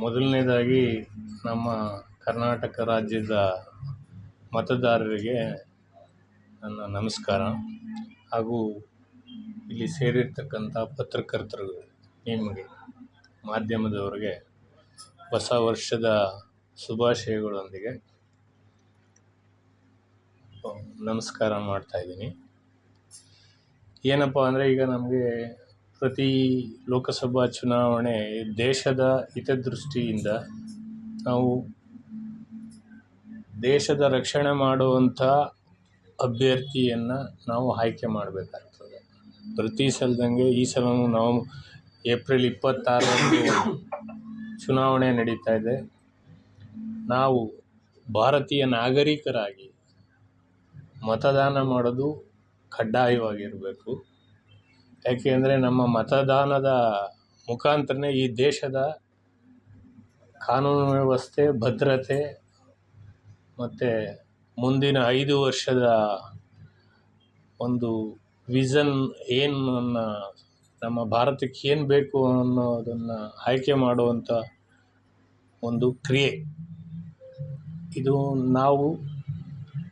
ಮೊದಲನೇದಾಗಿ ನಮ್ಮ ಕರ್ನಾಟಕ ರಾಜ್ಯದ ಮತದಾರರಿಗೆ ನನ್ನ ನಮಸ್ಕಾರ. ಹಾಗೂ ಇಲ್ಲಿ ಸೇರಿರ್ತಕ್ಕಂಥ ಪತ್ರಕರ್ತರು ನಿಮಗೆ ಮಾಧ್ಯಮದವರಿಗೆ ಹೊಸ ವರ್ಷದ ಶುಭಾಶಯಗಳೊಂದಿಗೆ ನಮಸ್ಕಾರ ಮಾಡ್ತಾಯಿದ್ದೀನಿ ಏನಪ್ಪ ಅಂದರೆ ಈಗ ನಮಗೆ ಪ್ರತಿ ಲೋಕಸಭಾ ಚುನಾವಣೆ ದೇಶದ ಹಿತದೃಷ್ಟಿಯಿಂದ ನಾವು ದೇಶದ ರಕ್ಷಣೆ ಮಾಡುವಂಥ ಅಭ್ಯರ್ಥಿಯನ್ನು ನಾವು ಆಯ್ಕೆ ಮಾಡಬೇಕಾಗ್ತದೆ. ಪ್ರತಿ ಸಲದಂಗೆ ಈ ಸಲವೂ ನಾವು ಏಪ್ರಿಲ್ ಇಪ್ಪತ್ತಾರರಂದು ಚುನಾವಣೆ ನಡೀತಾ ಇದೆ. ನಾವು ಭಾರತೀಯ ನಾಗರಿಕರಾಗಿ ಮತದಾನ ಮಾಡೋದು ಕಡ್ಡಾಯವಾಗಿರಬೇಕು. ಯಾಕೆ ಅಂದರೆ ನಮ್ಮ ಮತದಾನದ ಮುಖಾಂತರನೇ ಈ ದೇಶದ ಕಾನೂನು ವ್ಯವಸ್ಥೆ, ಭದ್ರತೆ ಮತ್ತು ಮುಂದಿನ ಐದು ವರ್ಷದ ಒಂದು ವಿಝನ್ ಏನು ನಮ್ಮ ಭಾರತಕ್ಕೆ ಏನು ಬೇಕು ಅನ್ನೋದನ್ನು ಆಯ್ಕೆ ಮಾಡುವಂಥ ಒಂದು ಕ್ರಿಯೆ. ಇದು ನಾವು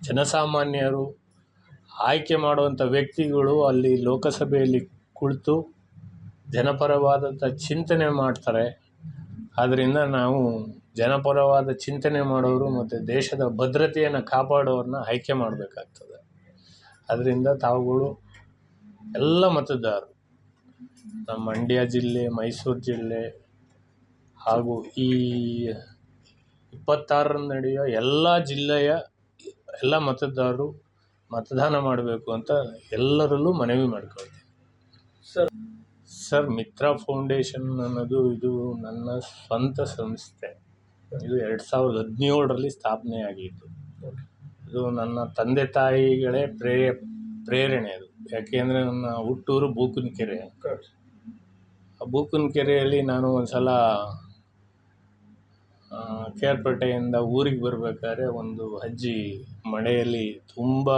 ಜನಸಾಮಾನ್ಯರು ಆಯ್ಕೆ ಮಾಡುವಂಥ ವ್ಯಕ್ತಿಗಳು ಅಲ್ಲಿ ಲೋಕಸಭೆಯಲ್ಲಿ ಕುಳಿತು ಜನಪರವಾದಂಥ ಚಿಂತನೆ ಮಾಡ್ತಾರೆ. ಆದ್ದರಿಂದ ನಾವು ಜನಪರವಾದ ಚಿಂತನೆ ಮಾಡೋರು ಮತ್ತು ದೇಶದ ಭದ್ರತೆಯನ್ನು ಕಾಪಾಡೋರನ್ನ ಆಯ್ಕೆ ಮಾಡಬೇಕಾಗ್ತದೆ. ಅದರಿಂದ ತಾವುಗಳು ಎಲ್ಲ ಮತದಾರರು, ನಮ್ಮ ಮಂಡ್ಯ ಜಿಲ್ಲೆ, ಮೈಸೂರು ಜಿಲ್ಲೆ ಹಾಗೂ ಈ ಇಪ್ಪತ್ತಾರರಂದು ನಡೆಯುವ ಎಲ್ಲ ಜಿಲ್ಲೆಯ ಎಲ್ಲ ಮತದಾರರು ಮತದಾನ ಮಾಡಬೇಕು ಅಂತ ಎಲ್ಲರಲ್ಲೂ ಮನವಿ ಮಾಡ್ಕೊಳ್ತೀನಿ ಸರ್, ಮಿತ್ರ ಫೌಂಡೇಶನ್ ಅನ್ನೋದು ಇದು ನನ್ನ ಸ್ವಂತ ಸಂಸ್ಥೆ. ಇದು ಎರಡು ಸಾವಿರದ ಹದಿನೇಳರಲ್ಲಿ ಸ್ಥಾಪನೆ ಆಗಿದ್ದು. ಇದು ನನ್ನ ತಂದೆ ತಾಯಿಗಳೇ ಪ್ರೇ ಪ್ರೇರಣೆ ಅದು. ಯಾಕೆಂದರೆ ನನ್ನ ಹುಟ್ಟೂರು ಬೂಕನಕೆರೆ. ಆ ಬೂಕನಕೆರೆಯಲ್ಲಿ ನಾನು ಒಂದು ಸಲ ಕೇರ್ಪೇಟೆಯಿಂದ ಊರಿಗೆ ಬರಬೇಕಾದ್ರೆ ಒಂದು ಅಜ್ಜಿ ಮಳೆಯಲ್ಲಿ ತುಂಬ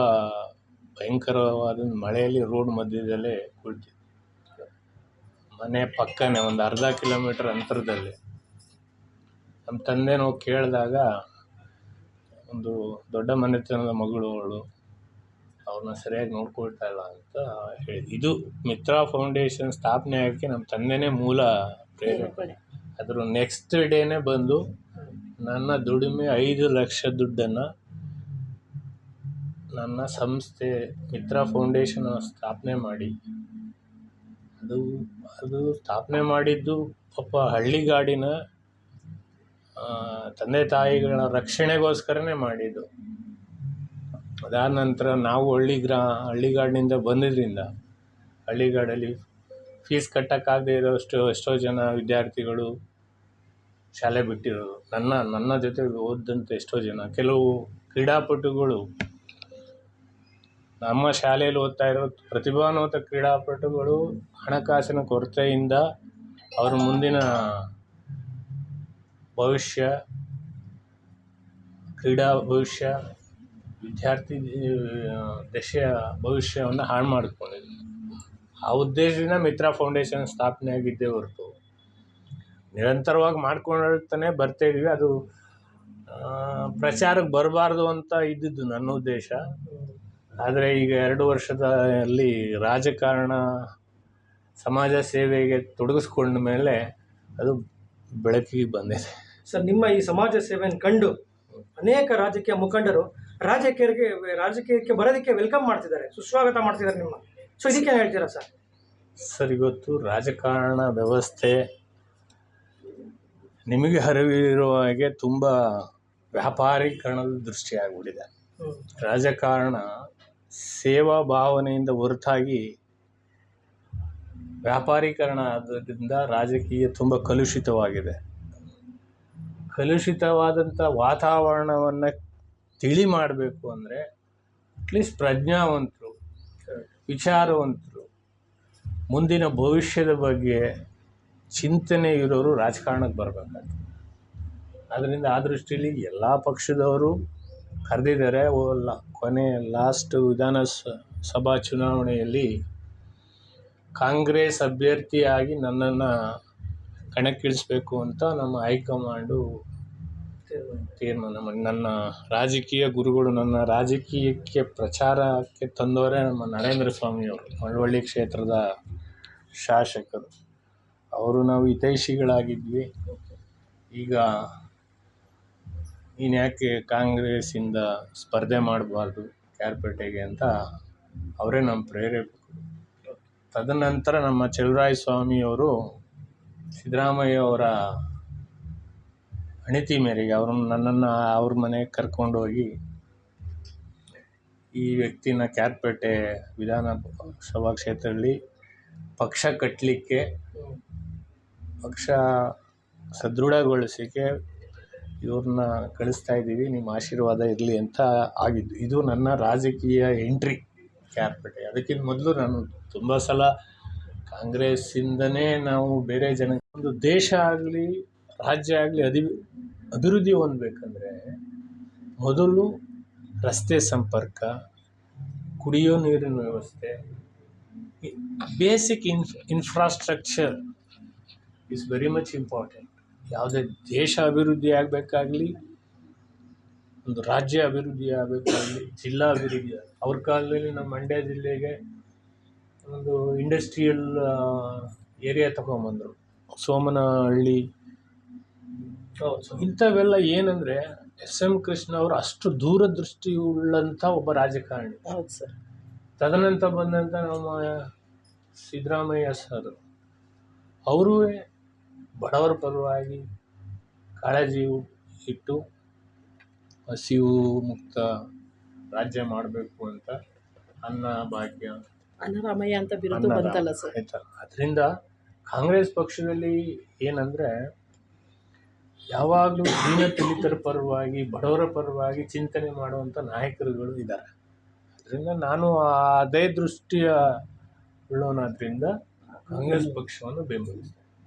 ಭಯಂಕರವಾದ ಮಳೆಯಲ್ಲಿ ರೋಡ್ ಮಧ್ಯದಲ್ಲೇ ಕುಳಿತಿತ್ತು ಮನೆ ಪಕ್ಕನೇ ಒಂದು ಅರ್ಧ ಕಿಲೋಮೀಟ್ರ್ ಅಂತರದಲ್ಲಿ. ನಮ್ಮ ತಂದೆನೋ ಕೇಳಿದಾಗ ಒಂದು ದೊಡ್ಡ ಮನೆತನದ ಮಗಳು ಅವಳು ಅವ್ರನ್ನ ಸರಿಯಾಗಿ ನೋಡ್ಕೊಳ್ತಾ ಇಲ್ಲ ಅಂತ ಹೇಳಿ. ಇದು ಮಿತ್ರ ಫೌಂಡೇಶನ್ ಸ್ಥಾಪನೆ ಆಗಕ್ಕೆ ನಮ್ಮ ತಂದೆನೇ ಮೂಲ ಪ್ರೇರಣೆ ಅದ್ರ ನೆಕ್ಸ್ಟ್ ಡೇನೇ ಬಂದು ನನ್ನ ದುಡಿಮೆ ಐದು ಲಕ್ಷ ದುಡ್ಡನ್ನು ನನ್ನ ಸಂಸ್ಥೆ ಮಿತ್ರ ಫೌಂಡೇಶನ್ ಸ್ಥಾಪನೆ ಮಾಡಿ ಅದು ಅದು ಸ್ಥಾಪನೆ ಮಾಡಿದ್ದು ಪಾಪ ಹಳ್ಳಿಗಾಡಿನ ತಂದೆ ತಾಯಿಗಳ ರಕ್ಷಣೆಗೋಸ್ಕರನೇ ಮಾಡಿದ್ದು. ಅದಾದ ನಂತರ ನಾವು ಹಳ್ಳಿ ಗ್ರಾ ಹಳ್ಳಿಗಾಡಿನಿಂದ ಬಂದಿದ್ದರಿಂದ ಹಳ್ಳಿಗಾಡಲ್ಲಿ ಫೀಸ್ ಕಟ್ಟೋಕ್ಕಾಗದೇ ಇರೋಷ್ಟು ಎಷ್ಟೋ ಜನ ವಿದ್ಯಾರ್ಥಿಗಳು ಶಾಲೆ ಬಿಟ್ಟಿರೋದು. ನನ್ನ ನನ್ನ ಜೊತೆ ಓದಿದಂಥ ಎಷ್ಟೋ ಜನ, ಕೆಲವು ಕ್ರೀಡಾಪಟುಗಳು ನಮ್ಮ ಶಾಲೆಯಲ್ಲಿ ಓದ್ತಾ ಇರೋ ಪ್ರತಿಭಾನ್ವಿತ ಕ್ರೀಡಾಪಟುಗಳು ಹಣಕಾಸಿನ ಕೊರತೆಯಿಂದ ಅವ್ರ ಮುಂದಿನ ಭವಿಷ್ಯ ಕ್ರೀಡಾ ಭವಿಷ್ಯ ವಿದ್ಯಾರ್ಥಿ ಆ, ದಶೆಯ ಭವಿಷ್ಯವನ್ನು ಹಾಳು ಮಾಡಿಕೊಂಡಿದೆ. ಆ ಉದ್ದೇಶದಿಂದ ಮಿತ್ರ ಫೌಂಡೇಶನ್ ಸ್ಥಾಪನೆ ಆಗಿದ್ದೇ ಹೊರತು ನಿರಂತರವಾಗಿ ಮಾಡ್ಕೊಂಡಿರ್ತಾನೆ ಬರ್ತಾ ಅದು ಪ್ರಚಾರಕ್ಕೆ ಬರಬಾರ್ದು ಅಂತ ಇದ್ದಿದ್ದು ನನ್ನ ಉದ್ದೇಶ. ಆದರೆ ಈಗ ಎರಡು ವರ್ಷದಲ್ಲಿ ರಾಜಕಾರಣ ಸಮಾಜ ಸೇವೆಗೆ ತೊಡಗಿಸ್ಕೊಂಡ ಮೇಲೆ ಅದು ಬೆಳಕಿಗೆ ಬಂದಿದೆ. ಸರ್ ನಿಮ್ಮ ಈ ಸಮಾಜ ಸೇವೆಯನ್ನು ಕಂಡು ಅನೇಕ ರಾಜಕೀಯ ಮುಖಂಡರು ರಾಜಕೀಯರಿಗೆ ರಾಜಕೀಯಕ್ಕೆ ಬರೋದಕ್ಕೆ ವೆಲ್ಕಮ್ ಮಾಡ್ತಿದ್ದಾರೆ ಸುಸ್ವಾಗತ ಮಾಡ್ತಿದ್ದಾರೆ ನಿಮ್ಮ. ಸೊ ಇದಕ್ಕೆ ಹೇಳ್ತೀರಾ ಸರ್? ಸರ್ ಇವತ್ತು ರಾಜಕಾರಣ ವ್ಯವಸ್ಥೆ ನಿಮಗೆ ಅರಿವಿರುವ ಹಾಗೆ ತುಂಬ ವ್ಯಾಪಾರೀಕರಣದ ದೃಷ್ಟಿ ಆಗಿಬಿಟ್ಟಿದೆ ಹ್ಮ್. ರಾಜಕಾರಣ ಸೇವಾ ಭಾವನೆಯಿಂದ ಹೊರತಾಗಿ ವ್ಯಾಪಾರೀಕರಣ ಆದ್ದರಿಂದ ರಾಜಕೀಯ ತುಂಬ ಕಲುಷಿತವಾಗಿದೆ. ಕಲುಷಿತವಾದಂಥ ವಾತಾವರಣವನ್ನು ತಿಳಿ ಮಾಡಬೇಕು ಅಂದರೆ ಅಟ್ಲೀಸ್ಟ್ ಪ್ರಜ್ಞಾವಂತರು, ವಿಚಾರವಂತರು, ಮುಂದಿನ ಭವಿಷ್ಯದ ಬಗ್ಗೆ ಚಿಂತನೆ ಇರೋರು ರಾಜಕಾರಣಕ್ಕೆ ಬರಬೇಕಾಗ್ತದೆ. ಅದರಿಂದ ಆ ದೃಷ್ಟಿಯಲ್ಲಿ ಎಲ್ಲ ಪಕ್ಷದವರು ಕರೆದಿದ್ದಾರೆ. ಓ- ಕೊನೆ ಲಾಸ್ಟ್ ವಿಧಾನ ಸಭಾ ಚುನಾವಣೆಯಲ್ಲಿ ಕಾಂಗ್ರೆಸ್ ಅಭ್ಯರ್ಥಿಯಾಗಿ ನನ್ನನ್ನು ಕಣಕ್ಕಿಳಿಸ್ಬೇಕು ಅಂತ ನಮ್ಮ ಹೈಕಮಾಂಡು ತೀರ್ಮಾನ ಮಾಡಿ, ನನ್ನ ರಾಜಕೀಯ ಗುರುಗಳು ನನ್ನ ರಾಜಕೀಯಕ್ಕೆ ಪ್ರಚಾರಕ್ಕೆ ತಂದವರೇ ನಮ್ಮ ನರೇಂದ್ರ ಸ್ವಾಮಿಯವರು ಮಳವಳ್ಳಿ ಕ್ಷೇತ್ರದ ಶಾಸಕರು. ಅವರು ನಾವು ಹಿತೈಷಿಗಳಾಗಿದ್ವಿ. ಈಗ ನೀನು ಯಾಕೆ ಕಾಂಗ್ರೆಸ್ಸಿಂದ ಸ್ಪರ್ಧೆ ಮಾಡಬಾರ್ದು ಕ್ಯಾರ್ಪೇಟೆಗೆ ಅಂತ ಅವರೇ ನಮ್ಮ ಪ್ರೇರೇಪಕರು. ತದನಂತರ ನಮ್ಮ ಚಲುವರಾಯ ಸ್ವಾಮಿಯವರು ಸಿದ್ದರಾಮಯ್ಯ ಅವರ ಅಣಿತಿ ಮೇರೆಗೆ ಅವ್ರನ್ನ ನನ್ನನ್ನು ಅವ್ರ ಮನೆಗೆ ಕರ್ಕೊಂಡೋಗಿ ಈ ವ್ಯಕ್ತಿನ ಕ್ಯಾರ್ಪೇಟೆ ವಿಧಾನಸಭಾ ಕ್ಷೇತ್ರದಲ್ಲಿ ಪಕ್ಷ ಕಟ್ಟಲಿಕ್ಕೆ ಪಕ್ಷ ಸದೃಢಗೊಳಿಸಲಿಕ್ಕೆ ಇವ್ರನ್ನ ಕಳಿಸ್ತಾ ಇದ್ದೀವಿ, ನಿಮ್ಮ ಆಶೀರ್ವಾದ ಇರಲಿ ಅಂತ ಆಗಿದ್ದು. ಇದು ನನ್ನ ರಾಜಕೀಯ ಎಂಟ್ರಿ ಕ್ಯಾರ್ಪೇಟೆ ಅದಕ್ಕಿಂತ ಮೊದಲು ನಾನು ತುಂಬ ಸಲ ಕಾಂಗ್ರೆಸ್ಸಿಂದನೇ ನಾವು ಬೇರೆ ಜನ, ಒಂದು ದೇಶ ಆಗಲಿ, ರಾಜ್ಯ ಆಗಲಿ ಅಧಿ, ಅಭಿವೃದ್ಧಿ ಹೊಂದಬೇಕಂದ್ರೆ ಮೊದಲು ರಸ್ತೆ ಸಂಪರ್ಕ, ಕುಡಿಯೋ ನೀರಿನ ವ್ಯವಸ್ಥೆ basic infra infrastructure is very much important ಯಾವುದೇ ದೇಶ ಅಭಿವೃದ್ಧಿ ಆಗಬೇಕಾಗ್ಲಿ ಒಂದು ರಾಜ್ಯ ಅಭಿವೃದ್ಧಿ ಆಗಬೇಕಾಗ್ಲಿ ಜಿಲ್ಲಾ ಅಭಿವೃದ್ಧಿ ಅವ್ರ ಕಾಲದಲ್ಲಿ ನಮ್ಮ ಮಂಡ್ಯ ಜಿಲ್ಲೆಗೆ ಒಂದು ಇಂಡಸ್ಟ್ರಿಯಲ್ ಏರಿಯಾ ತಗೊಂಬಂದರು. ಸೋಮನಹಳ್ಳಿ. ಇಂಥವೆಲ್ಲ ಏನಂದರೆ ಎಸ್ ಎಂ ಕೃಷ್ಣ ಅವರು ಅಷ್ಟು ದೂರದೃಷ್ಟಿ ಉಳ್ಳಂಥ ಒಬ್ಬ ರಾಜಕಾರಣಿ. ಹೌದು ಸರ್. ತದನಂತರ ಬಂದಂಥ ನಮ್ಮ ಸಿದ್ದರಾಮಯ್ಯ ಸರ್. ಅವರೂ ಬಡವರ ಪರವಾಗಿ ಕಾಳಜಿ ಇಟ್ಟು ಹಸಿವು ಮುಕ್ತ ರಾಜ್ಯ ಮಾಡಬೇಕು ಅಂತ ಅನ್ನ ಭಾಗ್ಯ ಅನ್ನರಾಮಯ್ಯ ಅಂತ ಬಿರುದು ಬಂತಲ್ಲ ಸರ್? ಆಯ್ತಾ? ಅದರಿಂದ ಕಾಂಗ್ರೆಸ್ ಪಕ್ಷದಲ್ಲಿ ಏನಂದರೆ ಯಾವಾಗಲೂ ದೀನ ದಲಿತರ ಪರವಾಗಿ ಬಡವರ ಪರವಾಗಿ ಚಿಂತನೆ ಮಾಡುವಂಥ ನಾಯಕರುಗಳು ಇದ್ದಾರೆ. ಅದರಿಂದ ನಾನು ಆ- ಅದೇ ದೃಷ್ಟಿಯ ಉಳ್ಳೋನಾದ್ರಿಂದ ಕಾಂಗ್ರೆಸ್ ಪಕ್ಷವನ್ನು ಬೆಂಬಲಿಸ್ತೇನೆ.